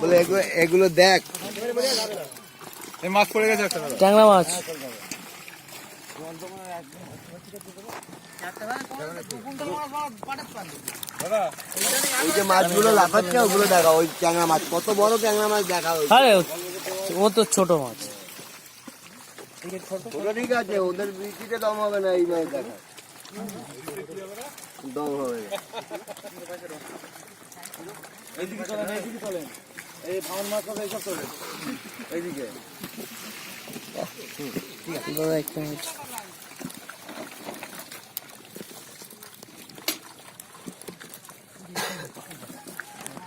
বলে এগুলো- এগুলো দেখ। মাছ পড়ে গেছে ট্যাংরা মাছ। ওই যে মাছগুলো লাফাচ্ছে ওগুলো দেখা ওই ট্যাংরা মাছ কত বড় ট্যাংরা মাছ দেখা আরে ও তো ছোট মাছ। ঠিক আছে ওদের বৃষ্টিতে দম হবে না এই মাছ দেখা। দম হবে। এইদিকে চলেন এইদিকে চলেন। এই ভাঙন মাছ কথা এইসব চলে এইদিকে। দাদা একটা মিনিট।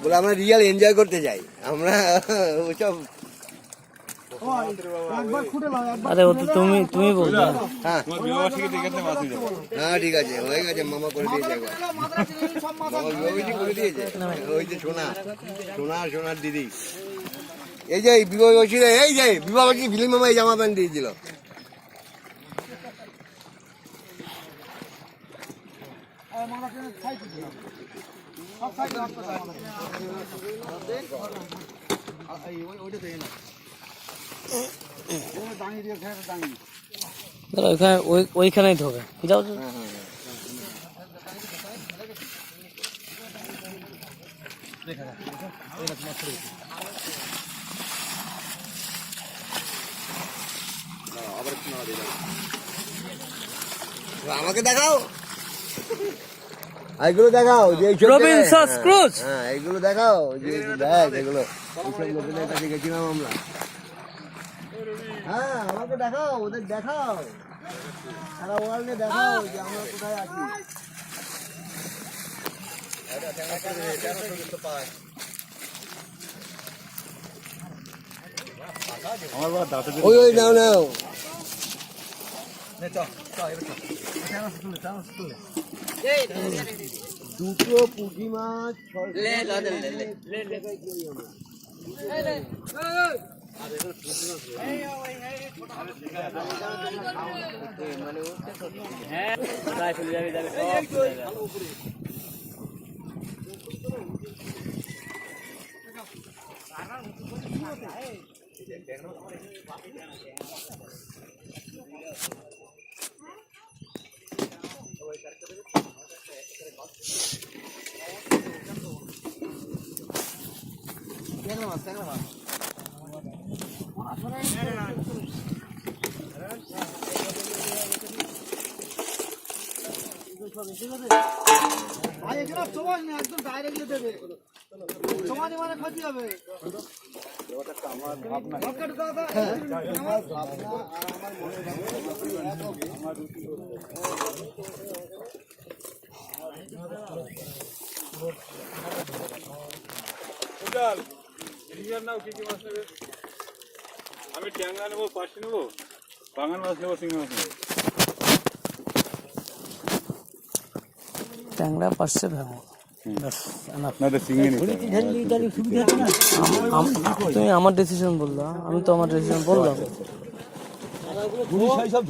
বলে আমরা রিয়েল এনজয় করতে যাই। আমরা ওসব আরে ও তো তুমি তুমি বলবে হ্যাঁ। হয়ে। হ্যাঁ ঠিক আছে। হয়ে গেছে মামা করে দিয়েছে একবার। করে দিয়েছে। ওই যে সোনা সোনা আর সোনার দিদি। এই যে বিবাহবাসী এই যে বিবাহবাসী ফিলিম মামা এই জামা প্যান্ট দিয়েছিল? দাদা ওইখানে ওইখানেই ধোবে যাও। আমাকে দেখাও। এগুলো দেখাও যে রবিনসন হ্যাঁ এগুলো দেখাও যে দেখ এগুলো গেছিলাম আমরা। হ্যাঁ আমাকে দেখাও ওদের দেখাও সারা ওয়ার্ল্ডে দেখাও যে আমরা কোথায় আছি আমার বাবা দাঁতে ওই ওই নাও নাও দুটো পুঁটি মাছ হ্যাঁ যাবে যাবে সব Thank. ছয় উজাল সিঙ্গার নাও, কি কি মাছ নেবে? আমি ট্যাংরা নেব পার্সি নেব? বাঙাল মাছ নেব সিঙ্গি মাছ নেব। ট্যাংরা পাশে ভেঙো। তুমি আমার ডিসিশন বললা আমি তো আমার ডিসিশন বললাম। সব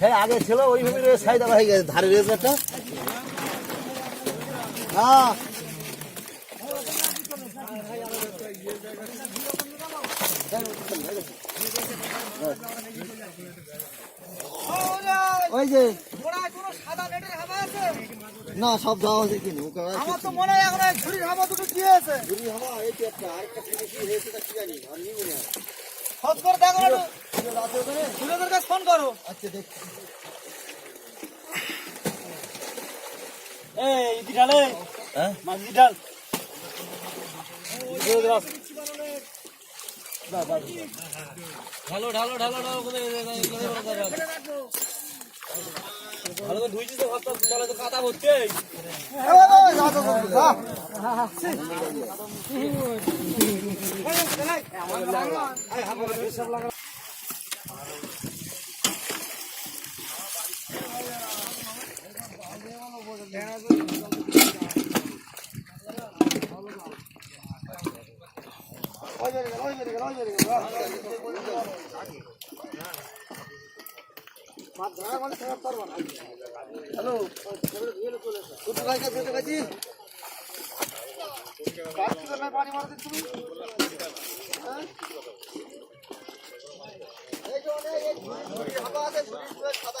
হ্যাঁ আগে ছিল ওইভাবে সাইড হয়ে গেছে ধারে রয়েছে একটা। হ্যাঁ। ওই যে না সব হয়েছে কিনে আমার তো মনে হয় এখন ঝুড়ির হাওয়া দুটো হাওয়া এই একটা আরেকটা কি হয়েছে তা কি জানি হয় খোঁজ করে দেখো ঝুড়িদের কাছে ফোন করো আচ্ছা দেখছি এই ইতি হ্যাঁ মাছ ইতি ঢাল ঢালো ঢালো ঢালো ঢালো ভালো করে ধুইছিস তো ভাবতো তলে তো কাদা ভর্তি হ্যালো ছোট ভাইকে ছোট ভাইজি পানি মারতে তুমি হ্যাঁ? এই যে এই ঘুরে হাবা আছে ঘুরে সাদা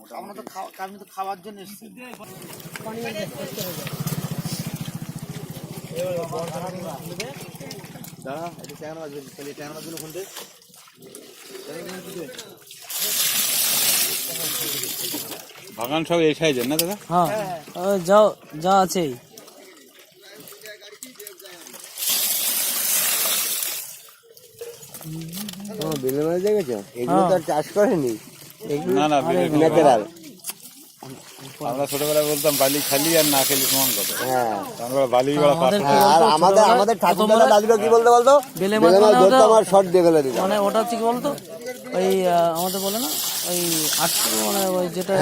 তো আমি তো খাওয়া- তো খাওয়ার জন্য এসেছেন দাঁড়া এটা ট্যাংরা তাহলে ট্যাংরা মাছগুলো খুলতে বাগান সব এই সাইজের না দাদা? হ্যাঁ। যাও যা আছে। বেলে মাছ দেখেছ এগুলো তো আর চাষ করেনি। না না বেলে না। ন্যাচারাল আমরা ছোটবেলায় বলতাম বালি খালি আর না খেলি সমান কথা। হ্যাঁ। আমরা বালি বেলা হ্যাঁ, আর আমাদের আমাদের ঠাকুরদাদা দাদুরা কি বলতো বলতো? বেলে মাছ মানে ধরতাম ওটা- আর শর্ট দিয়ে ফেলে দিতাম মানে ওটা হচ্ছে কি বলতো? ওই আমাদের বলে না ওই আটশো মানে ওই যেটা